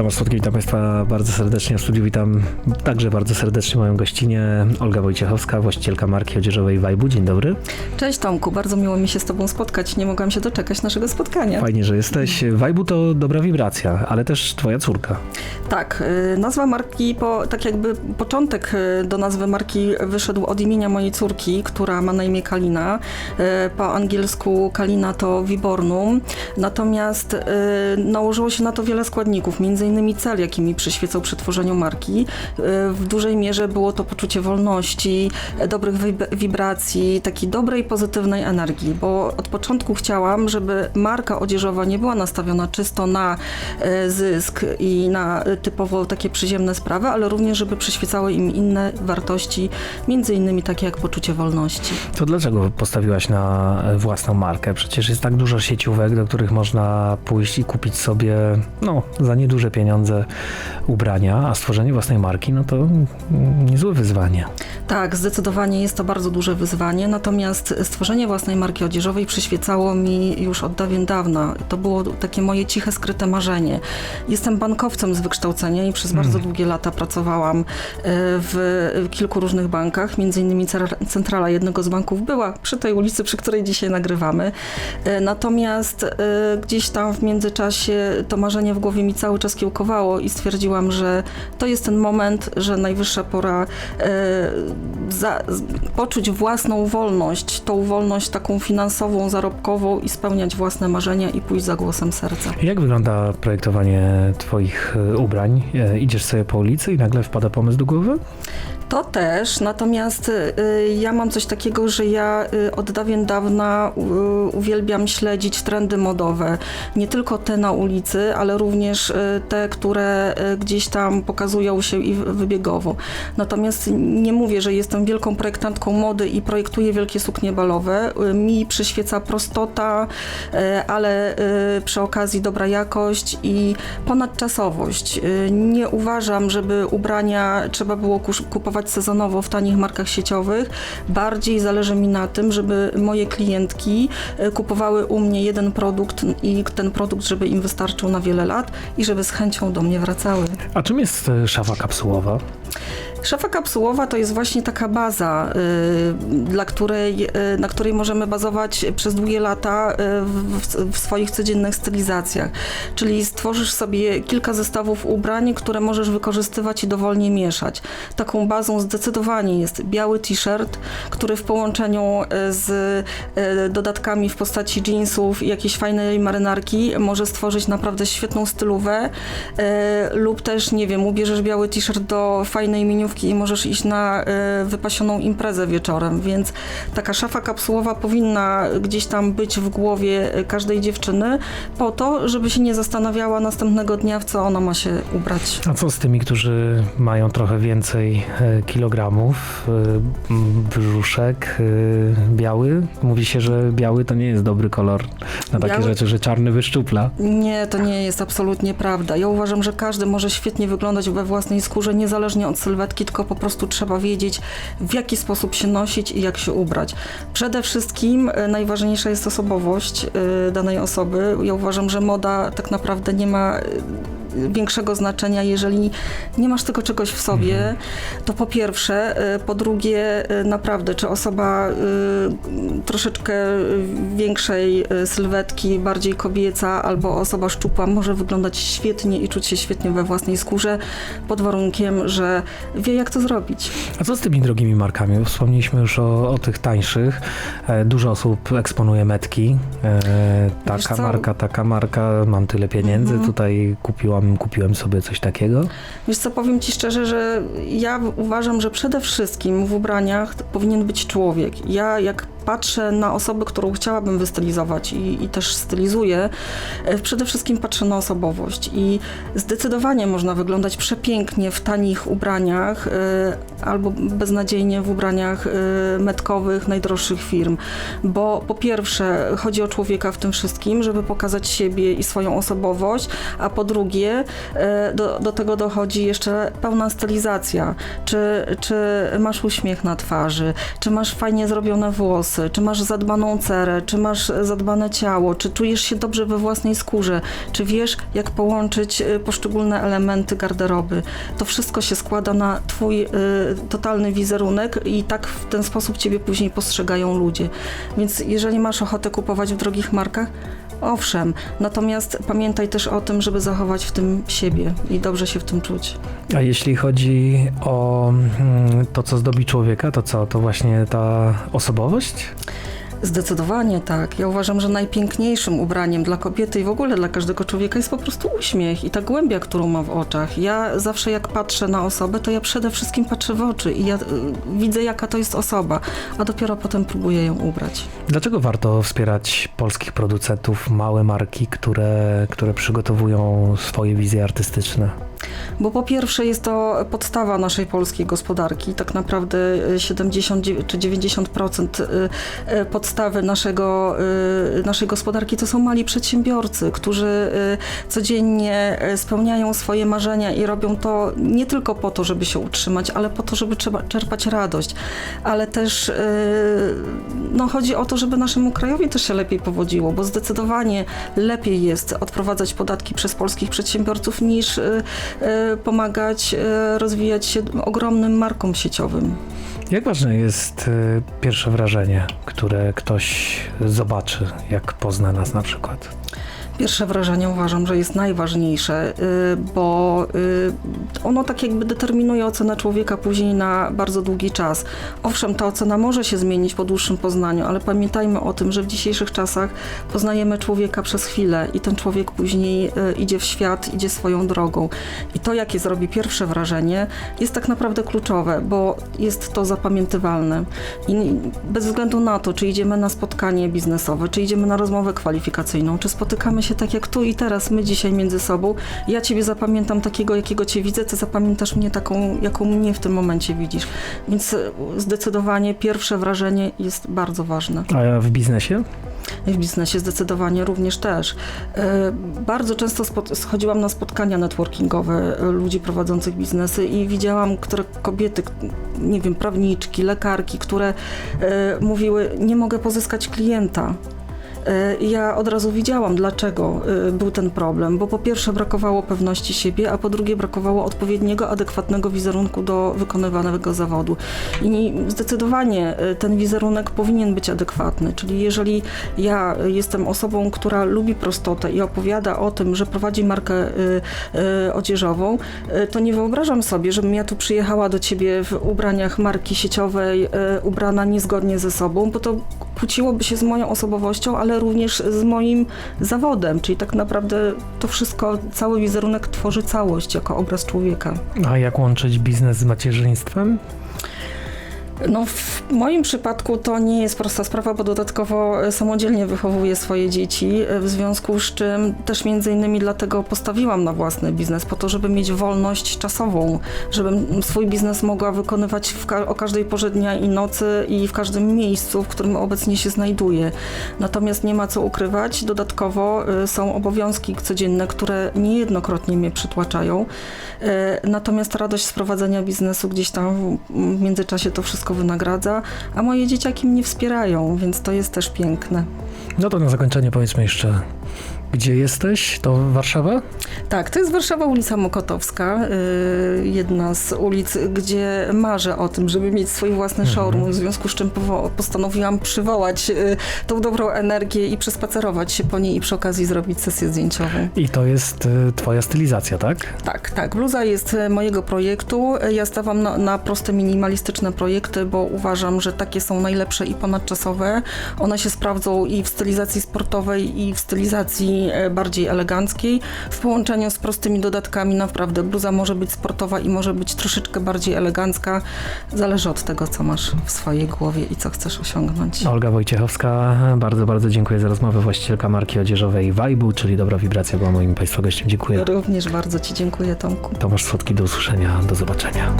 Tomasz Słodki, witam Państwa bardzo serdecznie w studiu. Witam także bardzo serdecznie moją gościnę Olga Wojciechowska, właścicielka marki odzieżowej Wajbu. Dzień dobry. Cześć Tomku, bardzo miło mi się z Tobą spotkać. Nie mogłam się doczekać naszego spotkania. Fajnie, że jesteś. Wajbu to dobra wibracja, ale też Twoja córka. Tak, y, nazwa marki, po, tak jakby początek y, do nazwy marki wyszedł od imienia mojej córki, która ma na imię Kalina. Y, Po angielsku Kalina to Vibornum. Natomiast nałożyło się na to wiele składników, między innymi cel, jaki mi przyświecał przy tworzeniu marki. Y, W dużej mierze było to poczucie wolności, dobrych wib- wibracji, takiej dobrej, pozytywnej energii, bo od początku chciałam, żeby marka odzieżowa nie była nastawiona czysto na e, zysk i na e, typowo takie przyziemne sprawy, ale również, żeby przyświecały im inne wartości, między innymi takie jak poczucie wolności. To dlaczego postawiłaś na własną markę? Przecież jest tak dużo sieciówek, do których można pójść i kupić sobie no, za nieduże pieniądze ubrania, a stworzenie własnej marki no to mm, niezłe wyzwanie. Tak, zdecydowanie jest to bardzo duże wyzwanie, natomiast stworzenie własnej marki odzieżowej przyświecało mi już od dawien dawna. To było takie moje ciche, skryte marzenie. Jestem bankowcem z wykształcenia i przez bardzo długie lata pracowałam e, w kilku różnych bankach, między innymi centrala jednego z banków była przy tej ulicy, przy której dzisiaj nagrywamy. E, Natomiast e, gdzieś tam w międzyczasie to marzenie w głowie mi cały czas kiełkowało i stwierdziłam, że to jest ten moment, że najwyższa pora e, za, poczuć własną wolność, tą wolność taką finansową, zarobkową i spełniać własne marzenia i pójść za głosem serca. Jak wygląda projektowanie Twoich e, ubrań? E, Idziesz sobie po ulicy i nagle wpada pomysł do głowy? To też, natomiast y, ja mam coś takiego, że ja y, od dawien dawna uwielbiam śledzić trendy modowe. Nie tylko te na ulicy, ale również y, te, które gdzieś tam pokazują się i wybiegowo. Natomiast nie mówię, że jestem wielką projektantką mody i projektuję wielkie suknie balowe. Mi przyświeca prostota, ale przy okazji dobra jakość i ponadczasowość. Nie uważam, żeby ubrania trzeba było kusz- kupować sezonowo w tanich markach sieciowych. Bardziej zależy mi na tym, żeby moje klientki y, kupowały u mnie jeden produkt i ten produkt, żeby im wystarczył na wiele lat i żeby z chęcią do mnie wracały. A czym jest e, szafa kapsułowa? Szafa kapsułowa to jest właśnie taka baza, y, dla której, y, na której możemy bazować przez długie lata y, w, w swoich codziennych stylizacjach. Czyli stworzysz sobie kilka zestawów ubrań, które możesz wykorzystywać i dowolnie mieszać. Taką bazą zdecydowanie jest biały t-shirt, który w połączeniu z dodatkami w postaci jeansów i jakiejś fajnej marynarki może stworzyć naprawdę świetną stylówę lub też, nie wiem, ubierzesz biały t-shirt do fajnej miniówki i możesz iść na y, wypasioną imprezę wieczorem, więc taka szafa kapsułowa powinna gdzieś tam być w głowie y, każdej dziewczyny po to, żeby się nie zastanawiała następnego dnia, w co ona ma się ubrać. A co z tymi, którzy mają trochę więcej e, kilogramów? E, brzuszek e, biały? Mówi się, że biały to nie jest dobry kolor na takie Biały- rzeczy, że czarny wyszczupla. Nie, to nie jest absolutnie prawda. Ja uważam, że każdy może świetnie wyglądać we własnej skórze, niezależnie od sylwetki, tylko po prostu trzeba wiedzieć, w jaki sposób się nosić i jak się ubrać. Przede wszystkim e, najważniejsza jest osobowość e, danej osoby. Ja uważam, że moda tak naprawdę nie ma e, większego znaczenia, jeżeli nie masz tego czegoś w sobie, to po pierwsze, e, po drugie, e, naprawdę, czy osoba e, troszeczkę większej sylwetki, bardziej kobieca, albo osoba szczupła może wyglądać świetnie i czuć się świetnie we własnej skórze, pod warunkiem, że wie jak to zrobić. A co z tymi drogimi markami? Wspomnieliśmy już o, o tych tańszych. E, Dużo osób eksponuje metki. E, taka marka, taka marka, mam tyle pieniędzy, Mhm. tutaj kupiłam, kupiłem sobie coś takiego. Wiesz co, powiem Ci szczerze, że ja uważam, że przede wszystkim w ubraniach powinien być człowiek. Ja jak patrzę na osobę, którą chciałabym wystylizować i, i też stylizuję, e, przede wszystkim patrzę na osobowość i zdecydowanie można wyglądać przepięknie w tanich ubraniach e, albo beznadziejnie w ubraniach e, metkowych najdroższych firm, bo po pierwsze chodzi o człowieka w tym wszystkim, żeby pokazać siebie i swoją osobowość, a po drugie do, do tego dochodzi jeszcze pełna stylizacja. Czy, czy masz uśmiech na twarzy, czy masz fajnie zrobione włosy, włosy, czy masz zadbaną cerę, czy masz zadbane ciało, czy czujesz się dobrze we własnej skórze, czy wiesz, jak połączyć e, poszczególne elementy garderoby. To wszystko się składa na twój e, totalny wizerunek i tak w ten sposób ciebie później postrzegają ludzie. Więc jeżeli masz ochotę kupować w drogich markach, owszem, natomiast pamiętaj też o tym, żeby zachować w tym siebie i dobrze się w tym czuć. A jeśli chodzi o mm, to, co zdobi człowieka, to co? To właśnie ta osobowość? Zdecydowanie tak. Ja uważam, że najpiękniejszym ubraniem dla kobiety i w ogóle dla każdego człowieka jest po prostu uśmiech i ta głębia, którą ma w oczach. Ja zawsze jak patrzę na osobę, to ja przede wszystkim patrzę w oczy i ja y, widzę, jaka to jest osoba, a dopiero potem próbuję ją ubrać. Dlaczego warto wspierać polskich producentów, małe marki, które, które przygotowują swoje wizje artystyczne? Bo po pierwsze jest to podstawa naszej polskiej gospodarki. Tak naprawdę y, 70 czy 90% y, y, podstawy naszego, naszej gospodarki to są mali przedsiębiorcy, którzy codziennie spełniają swoje marzenia i robią to nie tylko po to, żeby się utrzymać, ale po to, żeby czerpać radość. Ale też no, chodzi o to, żeby naszemu krajowi też się lepiej powodziło, bo zdecydowanie lepiej jest odprowadzać podatki przez polskich przedsiębiorców niż pomagać y, rozwijać się ogromnym markom sieciowym. Jak ważne jest y, pierwsze wrażenie, które ktoś zobaczy, jak pozna nas na przykład? Pierwsze wrażenie uważam, że jest najważniejsze, y, bo y, ono tak jakby determinuje ocenę człowieka później na bardzo długi czas. Owszem, ta ocena może się zmienić po dłuższym poznaniu, ale pamiętajmy o tym, że w dzisiejszych czasach poznajemy człowieka przez chwilę i ten człowiek później y, idzie w świat, idzie swoją drogą. I to, jakie zrobi pierwsze wrażenie, jest tak naprawdę kluczowe, bo jest to zapamiętywalne. I bez względu na to, czy idziemy na spotkanie biznesowe, czy idziemy na rozmowę kwalifikacyjną, czy spotykamy się tak jak tu i teraz, my dzisiaj między sobą, ja ciebie zapamiętam takiego, jakiego cię widzę, ty zapamiętasz mnie taką, jaką mnie w tym momencie widzisz. Więc e, zdecydowanie pierwsze wrażenie jest bardzo ważne. A w biznesie? W biznesie zdecydowanie również też. E, Bardzo często schodziłam na spotkania networkingowe e, ludzi prowadzących biznesy i widziałam, które kobiety, nie wiem, prawniczki, lekarki, które mówiły, nie mogę pozyskać klienta. E, Ja od razu widziałam, dlaczego e, był ten problem, bo po pierwsze brakowało pewności siebie, a po drugie brakowało odpowiedniego, adekwatnego wizerunku do wykonywanego zawodu. I zdecydowanie e, ten wizerunek powinien być adekwatny, czyli jeżeli ja jestem osobą, która lubi prostotę i opowiada o tym, że prowadzi markę odzieżową, to nie wyobrażam sobie, żebym ja tu przyjechała do ciebie w ubraniach marki sieciowej, ubrana niezgodnie ze sobą, bo to kłóciłoby się z moją osobowością, ale również z moim zawodem, czyli tak naprawdę to wszystko, cały wizerunek tworzy całość jako obraz człowieka. A jak łączyć biznes z macierzyństwem? No, w moim przypadku to nie jest prosta sprawa, bo dodatkowo e, samodzielnie wychowuję swoje dzieci, e, w związku z czym też między innymi dlatego postawiłam na własny biznes, po to, żeby mieć wolność czasową, żebym swój biznes mogła wykonywać ka- o każdej porze dnia i nocy i w każdym miejscu, w którym obecnie się znajduję. Natomiast nie ma co ukrywać, dodatkowo e, są obowiązki codzienne, które niejednokrotnie mnie przytłaczają. Natomiast radość z prowadzenia biznesu gdzieś tam w międzyczasie to wszystko wynagradza, a moje dzieciaki mnie wspierają, więc to jest też piękne. No to na zakończenie powiedzmy jeszcze, gdzie jesteś? To Warszawa? Tak, to jest Warszawa, ulica Mokotowska, y, jedna z ulic, gdzie marzę o tym, żeby mieć swój własny Mhm. showroom, w związku z czym postanowiłam przywołać y, tą dobrą energię i przespacerować się po niej i przy okazji zrobić sesję zdjęciową. I to jest y, twoja stylizacja, tak? Tak, tak. Bluza jest mojego projektu. Ja stawiam na, na proste, minimalistyczne projekty, bo uważam, że takie są najlepsze i ponadczasowe. One się sprawdzą i w stylizacji sportowej, i w stylizacji e, bardziej eleganckiej. W połączeniu z prostymi dodatkami naprawdę bluza może być sportowa i może być troszeczkę bardziej elegancka. Zależy od tego, co masz w swojej głowie i co chcesz osiągnąć. Olga Wojciechowska, bardzo, bardzo dziękuję za rozmowę. Właścicielka marki odzieżowej Vibe, czyli Dobra Wibracja była moim Państwa gościem. Dziękuję. Również bardzo Ci dziękuję, Tomku. Tomasz Słodki, do usłyszenia, do zobaczenia.